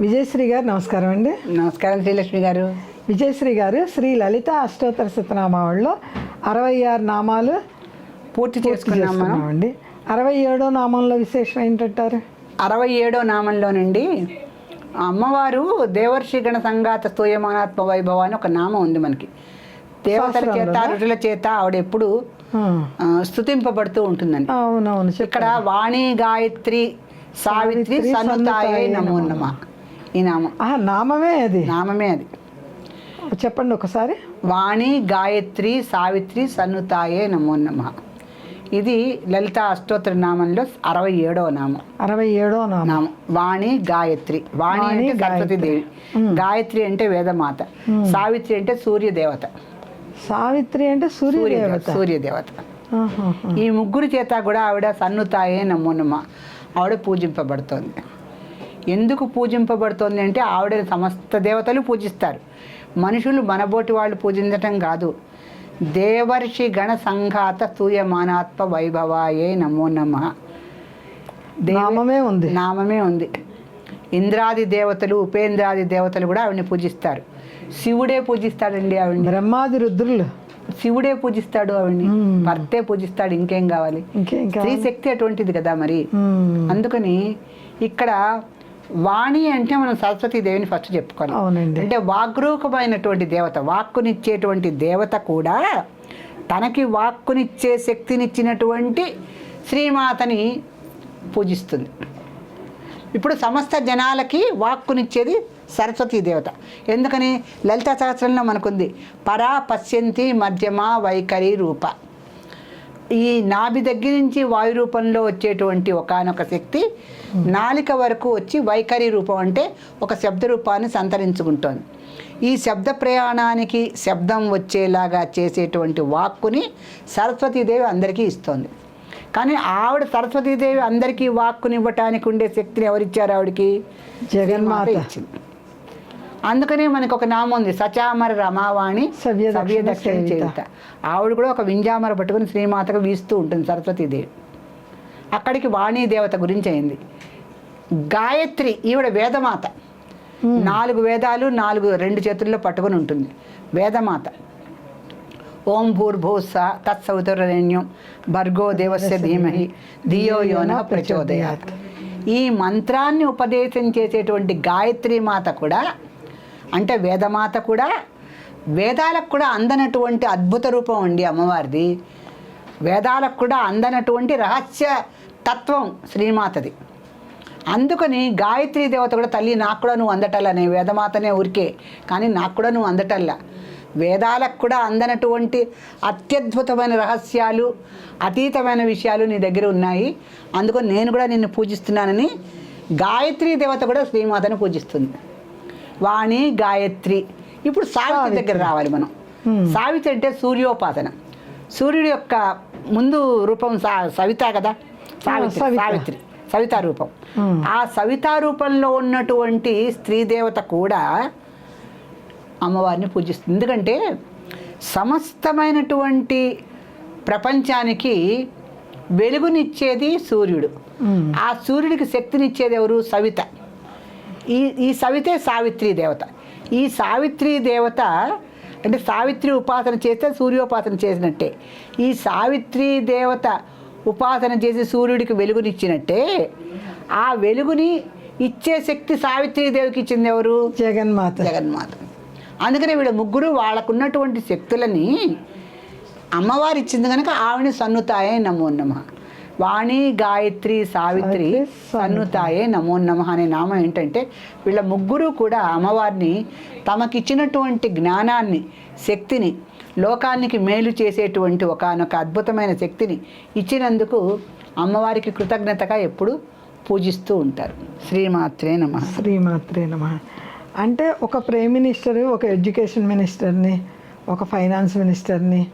విజయశ్రీ గారు నమస్కారం అండి. నమస్కారం శ్రీలక్ష్మి గారు. విజయశ్రీ గారు శ్రీ లలిత అష్టోత్తర శతనామావళిలో అరవై ఆరు నామాలు పూర్తి పూర్తి చేసుకున్నాం మనం. చేసుకున్నామండి. అరవై ఏడో నామంలో విశేషం ఏంటంటారు? అరవై ఏడో నామంలో నుండి అమ్మవారు దేవర్షి గణ సంఘాత స్తూయమానాత్మ వైభవ అని ఒక నామం ఉంది మనకి. దేవతల చేత? ఋషుల చేత ఆవిడ ఎప్పుడు స్తుతింపబడుతూ ఉంటుందని అవునవును ఇక్కడ వాణి గాయత్రి సావిత్రి నమో నమో. నమ. ఈ నామం. నామమే అది. నామమే అది. చెప్పండి ఒకసారి. వాణి గాయత్రి సావిత్రి సన్నుతాయే నమో నమ. ఇది లలిత అష్టోత్తర నామంలో అరవై ఏడవ నామం. అరవై ఏడో నామం. నామం. వాణి గాయత్రి. వాణి అంటే సరస్వతి దేవి. గాయత్రి అంటే వేదమాత. సావిత్రి అంటే సూర్యదేవత. సావిత్రి అంటే సూర్యదేవత. సూర్యదేవత. ఈ ముగ్గురు చేత కూడా ఆవిడ సన్నుతాయే నమోనమ్మ ఆవిడ పూజింపబడుతోంది. ఎందుకు పూజింపబడుతోంది అంటే ఆవిడ సమస్త దేవతలు పూజిస్తారు. మనుషులు మనబోటి వాళ్ళు పూజించటం కాదు. దేవర్షి గణ సంఘాత సూయమానాత్మ వైభవాయే నమో నమ. నామమే ఉంది. నామమే ఉంది. ఇంద్రాది దేవతలు ఉపేంద్రాది దేవతలు కూడా ఆవిడని పూజిస్తారు. శివుడే పూజిస్తాడండి ఆవిడని. బ్రహ్మాది రుద్రులు. శివుడే పూజిస్తాడు ఆవిడ్ని. భర్తే పూజిస్తాడు ఇంకేం కావాలి? స్త్రీ? శక్తి అటువంటిది కదా మరి. అందుకని ఇక్కడ వాణి అంటే మనం సరస్వతీ దేవిని ఫస్ట్ చెప్పుకోవాలి. అవునండి. అంటే వాగ్రూపమైనటువంటి దేవత వాక్కునిచ్చేటువంటి దేవత కూడా తనకి వాక్కునిచ్చే శక్తినిచ్చినటువంటి శ్రీమాతని పూజిస్తుంది. ఇప్పుడు సమస్త జనాలకి వాక్కునిచ్చేది సరస్వతీ దేవత. ఎందుకని? లలిత సహస్రంలో మనకుంది పరా పశ్యంతి మధ్యమ వైఖరి రూప. ఈ నాభి దగ్గర నుంచి వాయు రూపంలో వచ్చేటువంటి ఒకానొక శక్తి నాలిక వరకు వచ్చి వైఖరి రూపం అంటే ఒక శబ్ద రూపాన్ని సంతరించుకుంటోంది. ఈ శబ్ద ప్రయాణానికి శబ్దం వచ్చేలాగా చేసేటువంటి వాక్కుని సరస్వతీదేవి అందరికీ ఇస్తోంది. కానీ ఆవిడ సరస్వతీదేవి అందరికీ వాక్కుని ఇవ్వటానికి ఉండే శక్తిని ఎవరిచ్చారు ఆవిడకి? జగన్మాత. ఇచ్చింది. అందుకనే మనకు ఒక నామం ఉంది సచామర రమావాణి సవ్యదక్షిణ సేవిత. చేయుత. ఆవిడ కూడా ఒక వింజామర పట్టుకుని శ్రీమాతకు వీస్తూ ఉంటుంది సరస్వతీదేవి అక్కడికి వాణీ దేవత గురించి అయింది గాయత్రి ఈవిడ వేదమాత. నాలుగు వేదాలు నాలుగు రెండు చేతుల్లో పట్టుకొని ఉంటుంది. వేదమాత. ఓం భూర్భూస్స తత్సవితురణ్యం భర్గో దేవస్య ధీమహి ధియో యోన ప్రచోదయాత్. ఈ మంత్రాన్ని ఉపదేశం చేసేటువంటి గాయత్రి మాత కూడా అంటే వేదమాత కూడా వేదాలకు కూడా అందనటువంటి అద్భుత రూపం అండి అమ్మవారిది. వేదాలకు కూడా అందనటువంటి రహస్య తత్వం శ్రీమాతది. అందుకని గాయత్రి దేవత కూడా తల్లి నాకు కూడా నువ్వు అందటల్లా నేను వేదమాతనే ఊరికే కానీ నాకు కూడా నువ్వు అందటల్లా. వేదాలకు కూడా అందనటువంటి అత్యద్భుతమైన రహస్యాలు అతీతమైన విషయాలు నీ దగ్గర ఉన్నాయి. అందుకని నేను కూడా నిన్ను పూజిస్తున్నానని గాయత్రీ దేవత కూడా శ్రీమాతను పూజిస్తుంది. వాణి గాయత్రి. ఇప్పుడు సావిత్రి దగ్గర రావాలి మనం. సావిత్రి అంటే సూర్యోపాసన. సూర్యుడి యొక్క ముందు రూపం సా సవిత కదా? సావిత్రి సవిత. సావిత్రి. సవితా రూపం. ఆ సవితా రూపంలో ఉన్నటువంటి స్త్రీ దేవత కూడా అమ్మవారిని పూజిస్తుంది. ఎందుకంటే సమస్తమైనటువంటి ప్రపంచానికి వెలుగునిచ్చేది సూర్యుడు. ఆ సూర్యుడికి శక్తినిచ్చేది ఎవరు? సవిత. ఈ ఈ సవితే సావిత్రి దేవత. ఈ సావిత్రి దేవత అంటే సావిత్రి ఉపాసన చేస్తే సూర్యోపాసన చేసినట్టే. ఈ సావిత్రి దేవత ఉపాసన చేసి సూర్యుడికి వెలుగునిచ్చినట్టే ఆ వెలుగుని ఇచ్చే శక్తి సావిత్రి దేవికి ఇచ్చింది ఎవరు? జగన్మాత. జగన్మాత. అందుకనే వీళ్ళ ముగ్గురు వాళ్ళకున్నటువంటి శక్తులని అమ్మవారు ఇచ్చింది కనుక ఆవిని సన్నుతాయే నమో నమ. వాణి గాయత్రి సావిత్రి సన్నుతాయే నమో నమ అనే నామం ఏంటంటే వీళ్ళ ముగ్గురు కూడా అమ్మవారిని తమకిచ్చినటువంటి జ్ఞానాన్ని శక్తిని లోకానికి మేలు చేసేటువంటి ఒకానొక అద్భుతమైన శక్తిని ఇచ్చినందుకు అమ్మవారికి కృతజ్ఞతగా ఎప్పుడు పూజిస్తూ ఉంటారు. శ్రీమాత్రే నమ. శ్రీమాత్రే నమ. అంటే ఒక ప్రైమ్ మినిస్టర్ ఒక ఎడ్యుకేషన్ మినిస్టర్ని ఒక ఫైనాన్స్ మినిస్టర్ని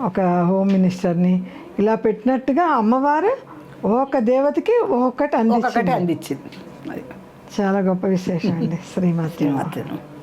ఒక హోమ్ మినిస్టర్ని ఇలా పెట్టినట్టుగా అమ్మవారు ఒక దేవతకి ఒక్కొక్కటి అందించింది. అందించింది. అది చాలా గొప్ప విశేషం అండి. శ్రీమాత్రి నమః.